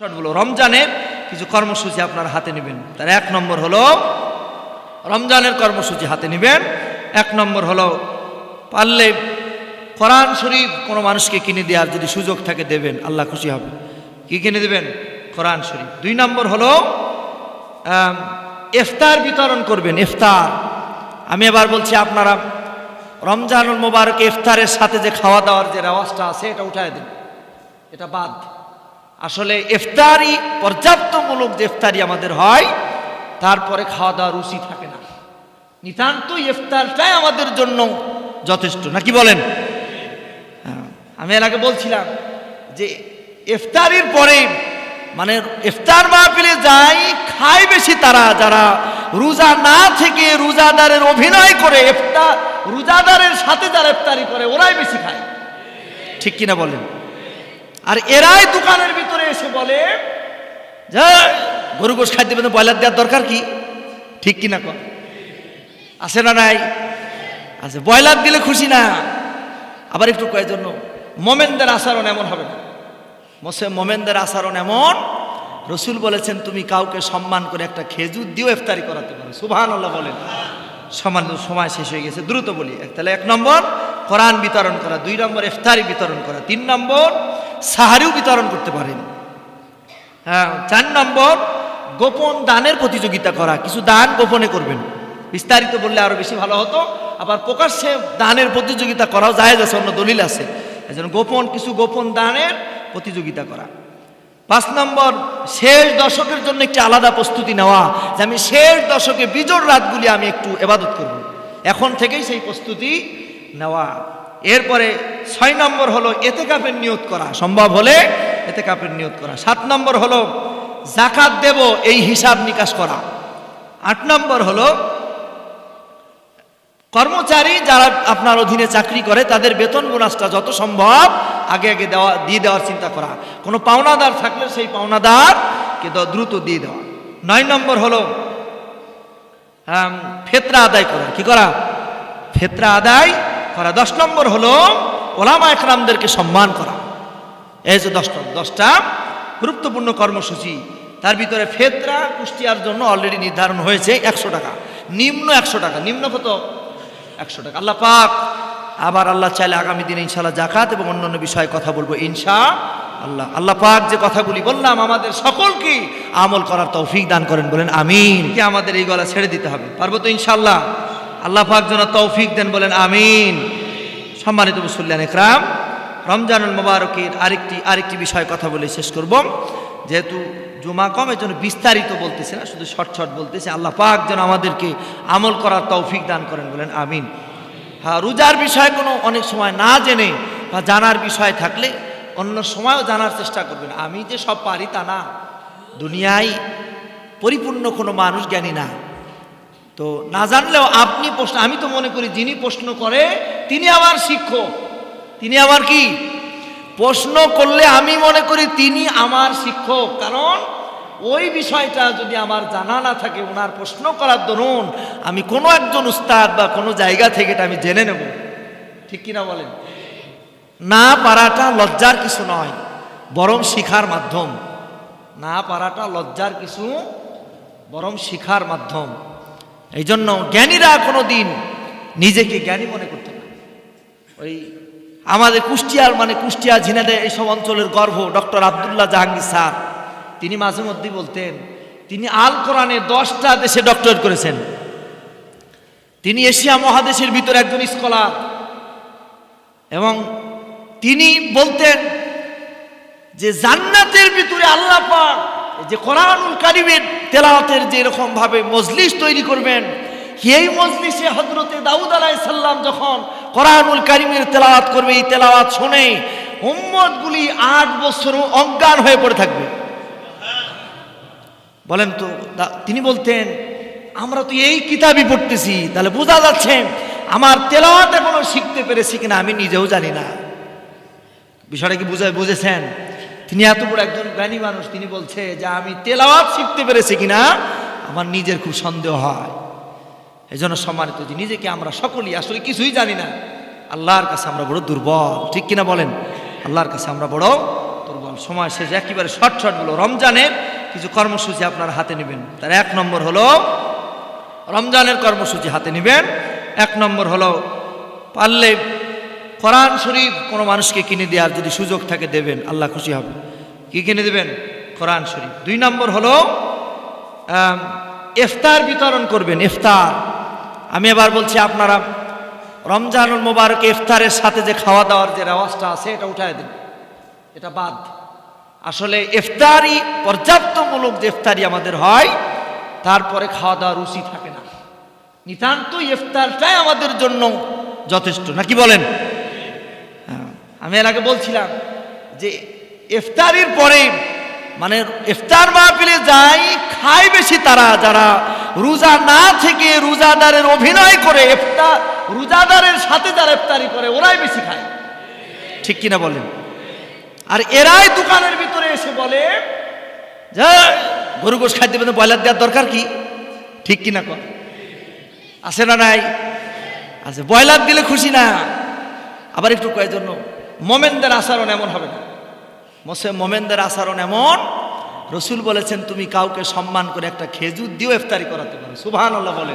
বলো রমজানের কিছু কর্মসূচি আপনার হাতে নেবেন। তার এক নম্বর হলো, রমজানের কর্মসূচি হাতে নেবেন। এক নম্বর হলো, পারলে কোরআন শরীফ কোনো মানুষকে কিনে দেওয়ার যদি সুযোগ থাকে দেবেন, আল্লাহ খুশি হবে। কি কিনে দেবেন? কোরআন শরীফ। দুই নম্বর হলো ইফতার বিতরণ করবেন, ইফতার। আমি এবার বলছি আপনারা রমজানুল মোবারক ইফতারের সাথে যে খাওয়া দাওয়ার যে রেওয়াজটা আছে, এটা উঠায় দিন। এটা বাদ। আসলে ইফতারি পর্যাপ্তমূলক যে ইফতারি আমাদের হয় তারপরে খাওয়া দাওয়া রুচি থাকে না। নিতান্ত ইফতারটাই আমাদের জন্য যথেষ্ট। নাকি বলেন? হ্যাঁ, আমি এর আগে বলছিলাম যে ইফতারির পরে মানে ইফতার মাহফিলে যাই খায় বেশি তারা যারা রোজা না থেকে রোজাদারের অভিনয় করে ইফতার রোজাদারের সাথে যারা ইফতারি করে ওরাই বেশি খায়। ঠিক কিনা বলেন? আর এরাই দোকানের ভিতরে এসে বলে গরু গোস খাইতে পেতে ব্রয়লার দেওয়ার দরকার কি? ঠিক কিনা কর আছে না নাই? আছে, ব্রয়লার দিলে খুশি না। আবার একটু কয়ের জন্য, মোমেনদের আচরণ এমন হবে না। মোসে মোমেনদের আচরণ এমন, রসুল বলেছেন, তুমি কাউকে সম্মান করে একটা খেজুর দিয়েও ইফতারি করাতে পারো। সুবহান আল্লাহ বলেন। সমান সময় শেষ হয়ে গেছে, দ্রুত বলি। তাহলে এক নম্বর, কোরআন বিতরণ করা। দুই নম্বর, ইফতারি বিতরণ করা। তিন নম্বর সাহারিও বিতরণ করতে পারেন। হ্যাঁ চার নম্বর, গোপন দানের প্রতিযোগিতা করা। কিছু দান গোপনে করবেন। বিস্তারিত বললে আরও বেশি ভালো হতো। আবার প্রকাশ্যে দানের প্রতিযোগিতা করাও যায় আছে, অন্য দলিল আছে। এজন্য গোপন, কিছু গোপন দানের প্রতিযোগিতা করা। পাঁচ নম্বর, শেষ দশকের জন্য একটি আলাদা প্রস্তুতি নেওয়া। যে আমি শেষ দশকে বিজোড় রাতগুলি আমি একটু এবাদত করব। এখন থেকেই সেই প্রস্তুতি নেওয়া। এরপরে ছয় নম্বর হলো এতে কাপের নিয়োগ করা। সম্ভব হলে এতে কাপের নিয়োগ করা। সাত নম্বর হলো জাকাত দেব এই হিসাব নিকাশ করা। আট নম্বর হলো কর্মচারী যারা আপনার অধীনে চাকরি করে, তাদের বেতন বোনাসটা যত সম্ভব আগে আগে দেওয়া, দিয়ে দেওয়ার চিন্তা করা। কোনো পাওনাদার থাকলে সেই পাওনাদারকে দ্রুত দিয়ে দেওয়া। নয় নম্বর হলো ফেতরা আদায় করা। কি করা? ফেতরা আদায় করা। দশ নম্বর হলো ওলামা একরামদেরকে সম্মান করা। এই যে দশটা দশটা গুরুত্বপূর্ণ কর্মসূচি। তার ভিতরে ফেতরা, কুষ্টিয়ার জন্য অলরেডি নির্ধারণ হয়েছে একশো টাকা। নিম্ন একশো টাকা, নিম্ন কত? একশো টাকা। আল্লাহ পাক আবার আল্লাহ চাইলে আগামী দিনে ইনশাল্লাহ জাকাত এবং অন্যান্য বিষয়ে কথা বলব ইনশা আল্লাহ আল্লাহ পাক যে কথাগুলি বললাম, আমাদের সকলকে আমল করার তৌফিক দান করেন বলেন, আমিন। আমাদের এই গলা ছেড়ে দিতে হবে। পারব তো ইনশাল্লাহ আল্লাহ পাক যেন তৌফিক দেন বলেন, আমিন। সম্মানিত মুসল্লান একরাম, রমজানুল মোবারকের আরেকটি আরেকটি বিষয়ে কথা বলে শেষ করব। যেহেতু জুমা কম এর জন্য বিস্তারিত বলতেছে না, শুধু শর্ট শর্ট বলতেছে। আল্লাহ পাক যেন আমাদেরকে আমল করার তৌফিক দান করেন বলেন, আমিন। হ্যাঁ রোজার বিষয়ে কোনো অনেক সময় না জেনে বা জানার বিষয় থাকলে অন্য সময়ও জানার চেষ্টা করবেন। আমি যে সব পারি তা না। দুনিয়ায় পরিপূর্ণ কোনো মানুষ জ্ঞানী না। তো না জানলেও আপনি প্রশ্ন, আমি তো মনে করি যিনি প্রশ্ন করে, তিনি আমার শিক্ষক। তিনি আমার কি? প্রশ্ন করলে আমি মনে করি তিনি আমার শিক্ষক। কারণ ওই বিষয়টা যদি আমার জানা না থাকে, ওনার প্রশ্ন করার দরুন আমি কোনো একজন উস্তাদ বা কোনো জায়গা থেকে এটা আমি জেনে নেব। ঠিক কিনা বলেন? না পারাটা লজ্জার কিছু নয়, বরং শিখার মাধ্যম। না পারাটা লজ্জার কিছু, বরং শিখার মাধ্যম। এই জন্য জ্ঞানীরা কোনো দিন নিজেকে জ্ঞানী মনে করতে না। ওই আমাদের কুষ্টিয়ার মানে কুষ্টিয়া ঝিনাদে এইসব অঞ্চলের গর্ভ, ডক্টর আবদুল্লাহ জাহাঙ্গীর স্যার, তিনি মাঝে মধ্যেই বলতেন, তিনি আল কোরআনে দশটা দেশে ডক্টরেট করেছেন। তিনি এশিয়া মহাদেশের ভিতরে একজন স্কলার এবং তিনি বলতেন যে জান্নাতের ভিতরে আল্লাহ পাক যে কোরআনুল কারিমের তেলাওয়াতের যে এরকম ভাবে মজলিস তৈরি করবেন এই মজলিসে হজরতে দাউদ আলাইসাল্লাম যখন কোরআনুল কারিমের তেলাওয়াত করবে, এই তেলাওয়াত শুনে উম্মতগুলি আট বছর অজ্ঞান হয়ে পড়ে থাকবে। বলেন তো তিনি বলতেন, আমরা তো এই কিতাবই পড়তেছি, তাহলে বোঝা যাচ্ছে আমার তেলাওয়াত এখনও শিখতে পেরেছি কিনা, আমি নিজেও জানি না। বিষয়টা কি বুঝে, বুঝেছেন? তিনি এত বড় একজন জ্ঞানী মানুষ, তিনি বলছে যে আমি তেলাওয়াত শিখতে পেরেছি কিনা, আমার নিজের খুব সন্দেহ হয়। এই জন্য সম্মানিত যে নিজেকে আমরা সকলেই আসলে কিছুই জানি না। আল্লাহর কাছে আমরা বড় দুর্বল, ঠিক কিনা বলেন? আল্লাহর কাছে আমরা বড় দুর্বল। সময় শেষ, একেবারে শর্ট শর্টগুলো রমজানের কিছু কর্মসূচি আপনার হাতে নেবেন। তার এক নম্বর হলো, রমজানের কর্মসূচি হাতে নেবেন। এক নম্বর হলো, পারলে কোরআন শরীফ কোনো মানুষকে কিনে দেওয়ার যদি সুযোগ থাকে দেবেন, আল্লাহ খুশি হবে। কি কিনে দেবেন? কোরআন শরীফ। দুই নম্বর হলো ইফতার বিতরণ করবেন, ইফতার। আমি এবার বলছি আপনারা, রমজানুল মোবারক ইফতারের সাথে যে খাওয়া দাওয়ার যে রেওয়াজটা আছে, এটা উঠায় দিন। এটা বাদ। আসলে ইফতারি, পর্যাপ্তমূলক যে ইফতারি আমাদের হয়, তারপরে খাওয়া দাওয়ার রুচি থাকে না। নিতান্ত ইফতারটাই আমাদের জন্য যথেষ্ট। নাকি বলেন? আমি এর আগে বলছিলাম যে ইফতারির পরে মানে ইফতার মাহফিলে যাই খায় বেশি তারা যারা রোজা না থেকে রোজাদারের অভিনয় করে ইফতার রোজাদারের সাথে যারা ইফতারি করে, ওরাই বেশি খায়। ঠিক কিনা বলেন? আর এরাই দোকানের ভিতরে এসে বলে, যে, গরু গোস খাদ্য দেবেন, ব্রয়লার দেওয়ার দরকার কি? ঠিক কিনা কর আছে না নাই? আছে, ব্রয়লার দিলে খুশি না। আবার একটু কয়ের জন্য? মোমেনদের আচরণ এমন হবে না। মোসে মোমেনদের আচরণ এমন, রসুল বলেছেন, তুমি কাউকে সম্মান করে একটা খেজুর দিয়েও ইফতারি করাতে পারো। সুবহান আল্লাহ বলেন।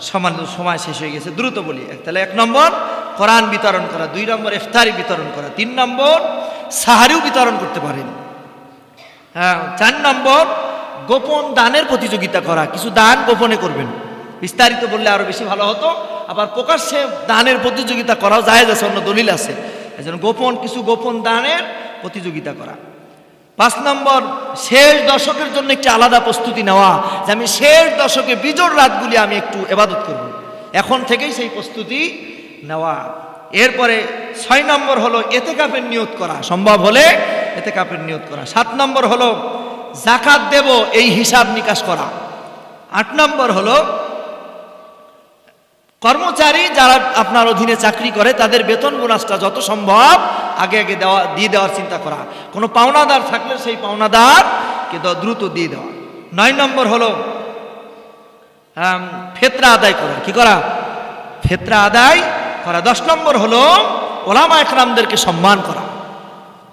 সমান সময় শেষ হয়ে গেছে, দ্রুত বলি। তাহলে এক নম্বর, কোরআন বিতরণ করা। দুই নম্বর, ইফতারি বিতরণ করা। তিন নম্বর, সাহারিও বিতরণ করতে পারেন। হ্যাঁ চার নম্বর, গোপন দানের প্রতিযোগিতা করা। কিছু দান গোপনে করবেন। বিস্তারিত বললে আরও বেশি ভালো হতো। আবার প্রকাশ্যে দানের প্রতিযোগিতা করাও যায় আছে, অন্য দলিল আছে। এই জন্য গোপন, কিছু গোপন দানের প্রতিযোগিতা করা। পাঁচ নম্বর, শেষ দশকের জন্য একটি আলাদা প্রস্তুতি নেওয়া, যে আমি শেষ দশকে বিজোড় রাতগুলি আমি একটু এবাদত করব। এখন থেকেই সেই প্রস্তুতি নেওয়া। এরপরে ছয় নম্বর হলো এতে কাপের নিয়োগ করা। সম্ভব হলে এতে কাপের নিয়োগ করা। সাত নম্বর হলো জাকাত দেব এই হিসাব নিকাশ করা। আট নম্বর হলো কর্মচারী যারা আপনার অধীনে চাকরি করে, তাদের বেতন বোনাসটা যত সম্ভব আগে আগে দেওয়া, দিয়ে দেওয়ার চিন্তা করা। কোনো পাওনাদার থাকলে সেই পাওনাদারকে দ্রুত দিয়ে দেওয়া। নয় নম্বর হলো ফেতরা আদায় করা। কি করা? ফেতরা আদায় করা। দশ নম্বর হলো, ওলামা একরামদেরকে সম্মান করা।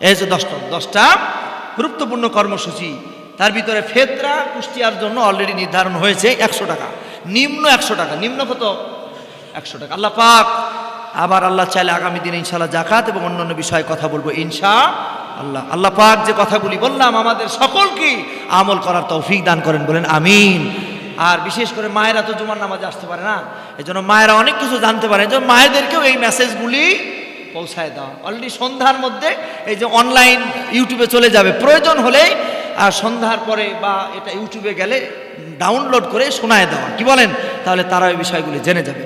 এই যে দশ নম্বর দশটা গুরুত্বপূর্ণ কর্মসূচি। তার ভিতরে ফেতরা কুষ্টিয়ার জন্য অলরেডি নির্ধারণ হয়েছে একশো টাকা। নিম্ন একশো টাকা। নিম্ন কত? একশো টাকা। আল্লাহ পাক আবার আল্লাহ চাইলে আগামী দিনে ইনশাল্লাহ জাকাত এবং অন্যান্য বিষয়ে কথা বলব ইনশা আল্লাহ আল্লাহ পাক যে কথাগুলি বললাম, আমাদের সকলকে আমল করার তৌফিক দান করেন বলেন, আমিন। আর বিশেষ করে মায়েরা তো জুমার নামাজে আসতে পারে না এই জন্য মায়েরা অনেক কিছু জানতে পারে এই জন্য মায়েদেরকেও এই মেসেজগুলি পৌঁছায় দেওয়া অলরেডি সন্ধ্যার মধ্যে এই যে অনলাইন ইউটিউবে চলে যাবে, প্রয়োজন হলে আর সন্ধ্যার পরে বা এটা ইউটিউবে গেলে ডাউনলোড করে শোনায় দেওয়া। কি বলেন? তাহলে তারা ওই বিষয়গুলি জেনে যাবে।